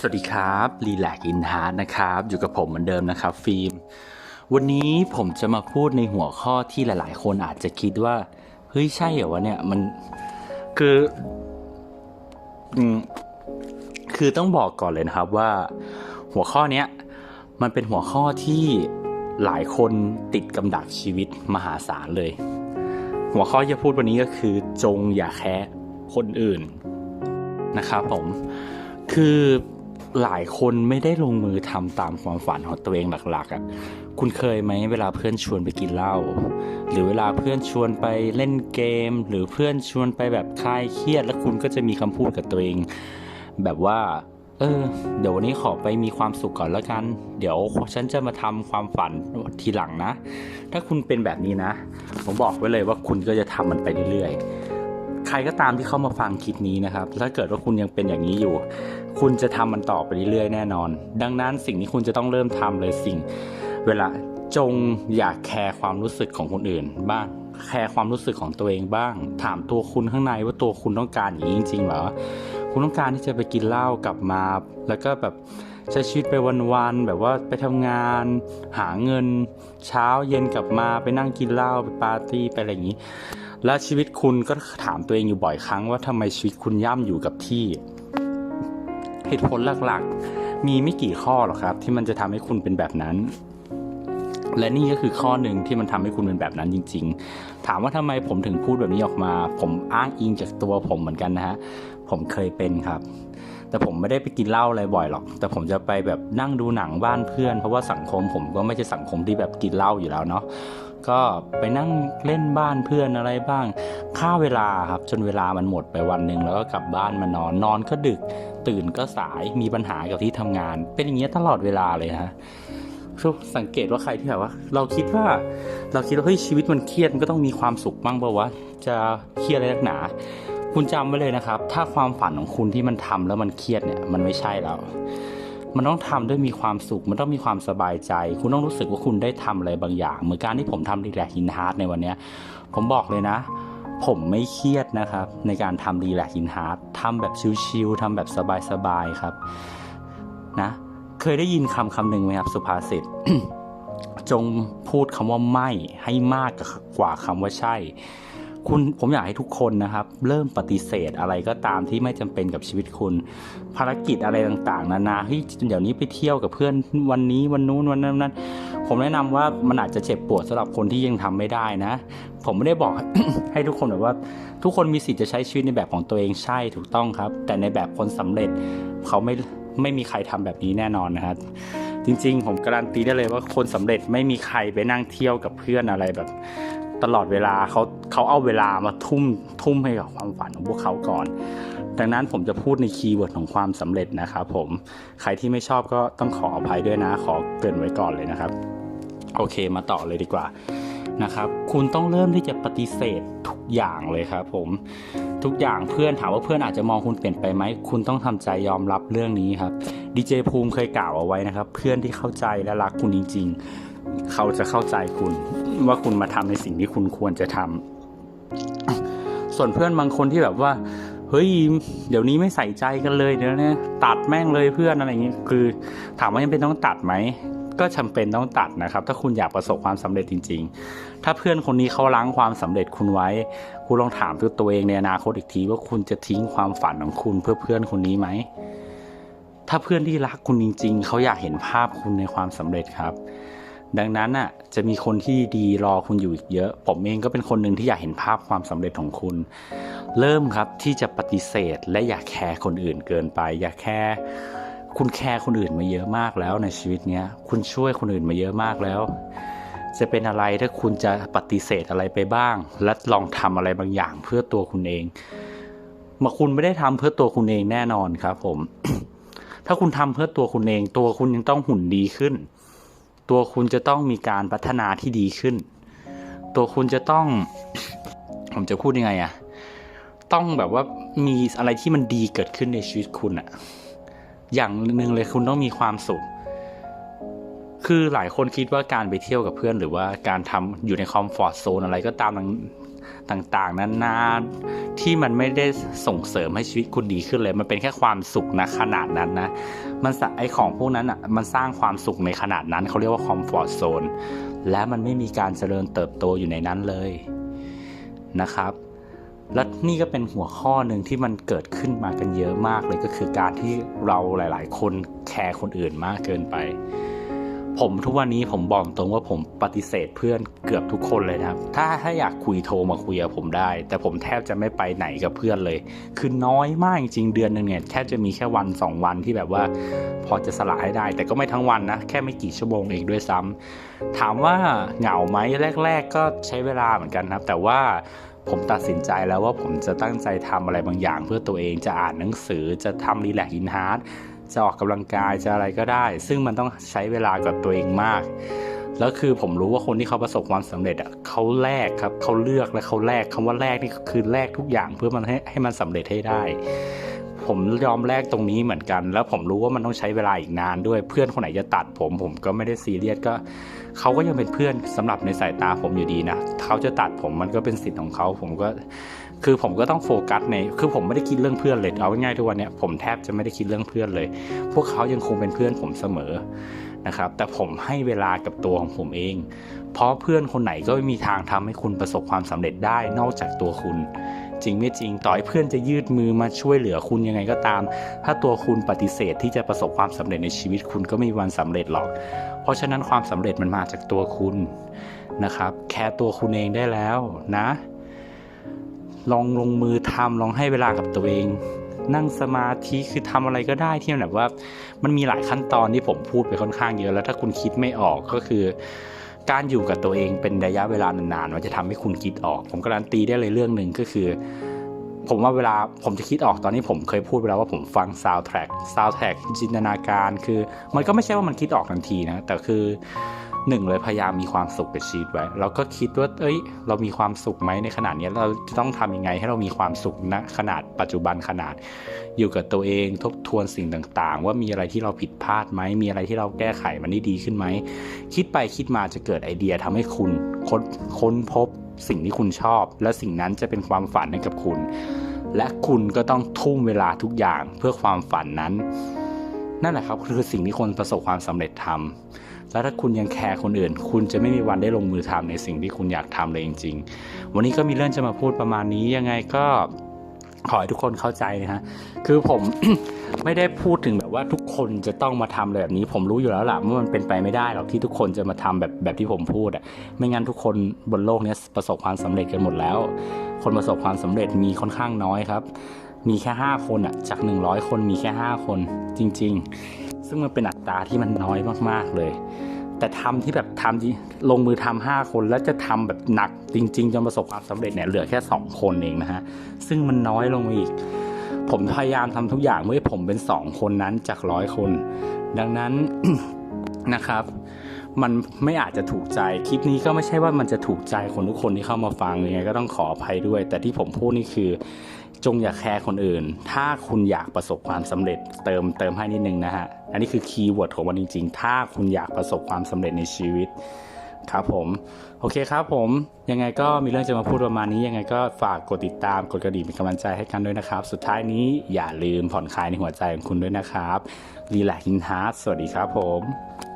สวัสดีครับรีแลกอินฮาร์ดนะครับ อยู่กับผมเหมือนเดิมนะครับ ฟิล์ม วันนี้ผมจะมาพูดในหัวข้อที่หลาย ๆ คนอาจจะคิดว่า เฮ้ย ใช่เหรอวะเนี่ย มันคืออคือต้องบอกก่อนเลยนะครับว่า หัวข้อเนี้ย มันเป็นหัวข้อที่หลายคนติดกำดักชีวิตมหาศาลเลย หัวข้อที่จะพูดวันนี้ก็คือ จงอย่าแคะคนอื่นนะครับผมคือ หลายคนไม่ได้ลงมือทำตามความฝันของตัวเองหลักๆอะ คุณเคยไหมเวลาเพื่อนชวนไปกินเหล้า หรือเวลาเพื่อนชวนไปเล่นเกม หรือเพื่อนชวนไปแบบคลายเครียด แล้วคุณก็จะมีคำพูดกับตัวเอง แบบว่า เออ เดี๋ยววันนี้ขอไปมีความสุขก่อนแล้วกัน เดี๋ยวฉันจะมาทำความฝันทีหลังนะ ถ้าคุณเป็นแบบนี้นะ ผมบอกไว้เลยว่าคุณก็จะทำมันไปเรื่อยๆ ใครก็ตามที่เข้ามาฟังคลิปนี้นะครับ ถ้าเกิดว่าคุณยังเป็นอย่างนี้อยู่ คุณจะทำมันต่อไปเรื่อยๆแน่นอน ดังนั้นสิ่งที่คุณจะต้องเริ่มทำเลยสิ่ง เวลาจงอย่าแคร์ความรู้สึกของคนอื่น บ้างแคร์ความรู้สึกของตัวเองบ้าง ถามตัวคุณข้างในว่าตัวคุณต้องการอย่างนี้จริงๆเหรอคุณต้องการที่จะไปกินเหล้ากลับมา แล้วก็แบบ ใช้ชีวิตไปวันๆแบบว่าไปทำงาน หาเงิน เช้าเย็นกลับมาไปนั่งกินเหล้าไปปาร์ตี้ไปอะไรอย่างนี้ แล้วชีวิตคุณก็ถามตัวเองอยู่บ่อยครั้งว่าทำไมชีวิตคุณย่ำอยู่กับที่ เหตุผลหลักๆ มีไม่กี่ข้อหรอกครับ ที่มันจะทำให้คุณเป็นแบบนั้นและนี่ก็คือข้อหนึ่งที่มันทำให้คุณเป็นแบบนั้นจริง ๆ ถามว่าทำไมผมถึงพูดแบบนี้ออกมา ผมอ้างอิงจากตัวผมเหมือนกันนะฮะ ผมเคยเป็นครับ แต่ผมไม่ได้ไปกินเหล้าอะไรบ่อยหรอก แต่ผมจะไปแบบนั่งดูหนังบ้านเพื่อน เพราะว่าสังคมผมก็ไม่ใช่สังคมที่แบบกินเหล้าอยู่แล้วเนาะก็ไปนั่งเล่นบ้านเพื่อนอะไรบ้างค่าเวลาครับจนเวลามันหมดไปวันหนึ่งแล้วก็กลับบ้านมานอนนอนก็ดึก ตื่นก็สายมีปัญหากับที่ทำงาน เป็นอย่างเงี้ยตลอดเวลาเลยฮะคือสังเกตว่าใครที่แบบว่า เราคิดว่าเราคิดว่าเฮ้ยชีวิตมันเครียดมันก็ต้องมีความสุขบ้างเปล่าวะจะเครียดอะไรนักหนา คุณจำไว้เลยนะครับ ถ้าความฝันของคุณที่มันทำแล้วมันเครียดเนี่ยมันไม่ใช่แล้ว มันต้องทำด้วยมีความสุข มันต้องมีความสบายใจ คุณต้องรู้สึกว่าคุณได้ทำอะไรบางอย่าง เหมือนการที่ผมทำรีแลกฮินฮาร์ดในวันนี้ผมบอกเลยนะ ผมไม่เครียดนะครับ ในการทำรีแลกฮินฮาร์ดทำแบบชิลๆทำแบบสบายๆครับ นะ เคยได้ยินคำคำหนึ่งไหมครับสุภาษิตจงพูดคำว่าไม่ให้มากกว่าคำว่าใช่ คุณผมอยากให้ทุกคนนะครับ เริ่มปฏิเสธอะไรก็ตามที่ไม่จำเป็นกับชีวิตคุณ ภารกิจอะไรต่างๆ นานาเฮ้ยเดี๋ยวนี้ไปเที่ยวกับเพื่อนวันนี้วันนู้นวันนั้นนั้นผมแนะนำว่ามันอาจจะเจ็บปวดสำหรับคนที่ยังทำไม่ได้นะ ผมไม่ได้บอกให้ทุกคนแบบว่า ทุกคนมีสิทธิ์จะใช้ชีวิตในแบบของตัวเองใช่ถูกต้องครับ แต่ในแบบคนสำเร็จเขาไม่ไม่มีใครทำแบบนี้แน่นอนนะครับจริงๆ ผมการันตีได้เลยว่าคนสำเร็จไม่มีใครไปนั่งเที่ยวกับเพื่อนอะไรแบบ ตลอดเวลาเขาเขาเอาเวลามาทุ่มทุ่มให้กับความฝันของพวกเขาก่อน ดังนั้นผมจะพูดในคีย์เวิร์ดของความสำเร็จนะครับผมใครที่ไม่ชอบก็ต้องขออภัยด้วยนะ ขอเกินไว้ก่อนเลยนะครับ โอเคมาต่อเลยดีกว่านะครับคุณต้องเริ่มที่จะปฏิเสธทุกอย่างเลยครับผมทุกอย่างเพื่อนถามว่าเพื่อนอาจจะมองคุณเปลี่ยนไปไหม คุณต้องทำใจยอมรับเรื่องนี้ครับดีเจภูมิเคยกล่าวเอาไว้นะครับ เพื่อนที่เข้าใจและรักคุณจริง ๆ เขาจะเข้าใจคุณ ว่าคุณมาทำในสิ่งที่คุณควรจะทำส่วนเพื่อนบางคนที่แบบว่า เฮ้ย เดี๋ยวนี้ไม่ใส่ใจกันเลยเดี๋ยวนี้ตัดแม่งเลยเพื่อนอะไรอย่างนี้คือ ถามว่ายังเป็นต้องตัดไหมก็จำเป็นต้องตัดนะครับ ถ้าคุณอยากประสบความสำเร็จจริง ๆ ถ้าเพื่อนคนนี้เขาล้างความสำเร็จคุณไว้ คุณลองถามตัวตัวเองในอนาคตอีกทีว่าคุณจะทิ้งความฝันของคุณเพื่อเพื่อนคนนี้ไหม ถ้าเพื่อนที่รักคุณจริง ๆ เขาอยากเห็นภาพคุณในความสำเร็จครับ ดังนั้นอะจะมีคนที่ดีรอคุณอยู่อีกเยอะ ผมเองก็เป็นคนหนึ่งที่อยากเห็นภาพความสำเร็จของคุณ เริ่มครับที่จะปฏิเสธและอย่าแคร์คนอื่นเกินไป อย่าแคร์คุณแคร์คนอื่นมาเยอะมากแล้วในชีวิตเนี้ยคุณช่วยคนอื่นมาเยอะมากแล้ว จะเป็นอะไรถ้าคุณจะปฏิเสธอะไรไปบ้าง และลองทำอะไรบางอย่างเพื่อตัวคุณเองมาคุณไม่ได้ทำเพื่อตัวคุณเองแน่นอนครับ ผม ถ้าคุณทำเพื่อตัวคุณเอง ตัวคุณยังต้องหุ่นดีขึ้น ตัวคุณจะต้องมีการพัฒนาที่ดีขึ้น ตัวคุณจะต้อง ผมจะพูดยังไงอะต้องแบบว่ามีอะไรที่มันดีเกิดขึ้นในชีวิตคุณอะอย่างหนึ่งเลยคุณต้องมีความสุข คือหลายคนคิดว่าการไปเที่ยวกับเพื่อน หรือว่าการทำอยู่ในคอมฟอร์ทโซนอะไรก็ตาม ต่างๆนานาที่มันไม่ได้ส่งเสริมให้ชีวิตคุณดีขึ้นเลย มันเป็นแค่ความสุขนะขนาดนั้นนะมันไอของพวกนั้นอะมันสร้างความสุขในขนาดนั้นเขาเรียกว่าคอมฟอร์ z โซนและมันไม่มีการเจริญเติบโตอยู่ในนั้นเลยนะครับและนี่ก็เป็นหัวข้อหนึ่งที่มันเกิดขึ้นมากันเยอะมากเลยก็คือการที่เราหลาย ๆ คนแคร์คนอื่นมากเกินไป ผมทุกวันนี้ผมบอกตรงว่าผมปฏิเสธเพื่อนเกือบทุกคนเลยนะครับ ถ้าถ้าอยากคุยโทรมาคุยกับผมได้ แต่ผมแทบจะไม่ไปไหนกับเพื่อนเลย คือน้อยมากจริงเดือนหนึ่งเนี่ยแทบจะมีแค่วันสองวันที่แบบว่า พอจะสละให้ได้ แต่ก็ไม่ทั้งวันนะแค่ไม่กี่ชั่วโมงเองด้วยซ้ำถามว่าเหงาไหมแรก ๆ ก็ใช้เวลาเหมือนกันครับ แต่ว่าผมตัดสินใจแล้วว่าผมจะตั้งใจทำอะไรบางอย่างเพื่อตัวเองจะอ่านหนังสือจะทำรีแลกอินฮาร์ด จะออกกำลังกายจะอะไรก็ได้ ซึ่งมันต้องใช้เวลากับตัวเองมาก แล้วคือผมรู้ว่าคนที่เขาประสบความสำเร็จอะเขาแลกครับเขาเลือกและเขาแลกคำว่าแลกนี่คือแลกทุกอย่างเพื่อมันให้ให้มันสำเร็จให้ได้ ผมยอมแลกตรงนี้เหมือนกัน แล้วผมรู้ว่ามันต้องใช้เวลาอีกนานด้วยเพื่อนคนไหนจะตัดผม ผมก็ไม่ได้ซีเรียสก็เขาก็ยังเป็นเพื่อนสำหรับในสายตาผมอยู่ดีนะเขาจะตัดผมมันก็เป็นสิทธิ์ของเขาผมก็ คือผมก็ต้องโฟกัสใน คือผมไม่ได้คิดเรื่องเพื่อนเลย เอาง่ายๆทุกวันเนี้ยผมแทบจะไม่ได้คิดเรื่องเพื่อนเลย พวกเขายังคงเป็นเพื่อนผมเสมอ นะครับ แต่ผมให้เวลากับตัวของผมเอง เพราะเพื่อนคนไหนก็ไม่มีทางทำให้คุณประสบความสำเร็จได้นอกจากตัวคุณ จริงไม่จริง ต่อให้เพื่อนจะยืดมือมาช่วยเหลือคุณยังไงก็ตาม ถ้าตัวคุณปฏิเสธที่จะประสบความสำเร็จในชีวิตคุณก็ไม่มีวันสำเร็จหรอก เพราะฉะนั้นความสำเร็จมันมาจากตัวคุณนะครับ แค่ตัวคุณเองได้แล้วนะ ลองลงมือทำลองให้เวลากับตัวเอง นั่งสมาธิคือทำอะไรก็ได้ที่มันแบบว่า มันมีหลายขั้นตอนที่ผมพูดไปค่อนข้างเยอะแล้วถ้าคุณคิดไม่ออกก็คือ การอยู่กับตัวเองเป็นระยะเวลานานๆมันจะทำให้คุณคิดออก ผมการันตีได้เลยเรื่องหนึ่งก็คือ ผมว่าเวลาผมจะคิดออกตอนนี้ผมเคยพูดไปแล้วว่าผมฟังซาวด์แทร็กซาวด์แทร็กจินตนาการคือ มันก็ไม่ใช่ว่ามันคิดออกทันทีนะแต่คือ หนึ่งเลยพยายามมีความสุขกับชีวิตไว้เราก็คิดว่า เอ้ย เรามีความสุขไหมในขนาดนี้เราจะต้องทำยังไงให้เรามีความสุขณขนาดปัจจุบันขนาด อยู่กับตัวเองทบทวนสิ่งต่างๆ ว่ามีอะไรที่เราผิดพลาดไหมมีอะไรที่เราแก้ไขมันได้ดีขึ้นไหมคิดไปคิดมาจะเกิดไอเดียทำให้คุณค้นค้นพบสิ่งที่คุณชอบ และสิ่งนั้นจะเป็นความฝันให้กับคุณ และคุณก็ต้องทุ่มเวลาทุกอย่างเพื่อความฝันนั้น นั่นแหละครับคือสิ่งที่คนประสบความสำเร็จทำแล้วถ้าคุณยังแคร์คนอื่น คุณจะไม่มีวันได้ลงมือทำในสิ่งที่คุณอยากทำเลยจริง ๆ วันนี้ก็มีเรื่องจะมาพูดประมาณนี้ยังไงก็ขอให้ทุกคนเข้าใจนะฮะ คือผม ไม่ได้พูดถึงแบบว่าทุกคนจะต้องมาทำแบบนี้ ผมรู้อยู่แล้วล่ะว่ามันเป็นไปไม่ได้หรอกที่ทุกคนจะมาทำแบบแบบที่ผมพูดอะ ไม่งั้นทุกคนบนโลกนี้ประสบความสำเร็จกันหมดแล้ว คนประสบความสำเร็จมีค่อนข้างน้อยครับ มีแค่ 5 คนอะจาก 100 คนมีแค่ 5 คนจริง ๆ ซึ่งมันเป็นอัตราที่มันน้อยมากๆเลย แต่ทำที่แบบทำที่ลงมือทำห้าคนแล้วจะทำแบบหนักจริง ๆจนประสบความสำเร็จเนี่ยเหลือแค่ 2 คนเองนะฮะซึ่งมันน้อยลงอีก ผมพยายามทำทุกอย่างเพื่อผมเป็น 2 คนนั้นจากร้อยคน ดังนั้นนะครับมันไม่อาจจะถูกใจคลิปนี้ก็ไม่ใช่ว่ามันจะถูกใจคนทุกคนที่เข้ามาฟังยังไงก็ต้องขออภัยด้วย แต่ที่ผมพูดนี่คือ จงอย่าแคร์คนอื่น ถ้าคุณอยากประสบความสำเร็จ เติมเติมให้นิดนึงนะฮะ อันนี้คือคีย์เวิร์ดของมันจริง ๆ ถ้าคุณอยากประสบความสำเร็จในชีวิตครับผม โอเคครับผม ยังไงก็มีเรื่องจะมาพูดประมาณนี้ ยังไงก็ฝากกดติดตาม กดกระดิ่งเป็นกำลังใจให้กันด้วยนะครับ สุดท้ายนี้อย่าลืมผ่อนคลายในหัวใจของคุณด้วยนะครับรีแลกซ์อินฮาร์สวัสดีครับผม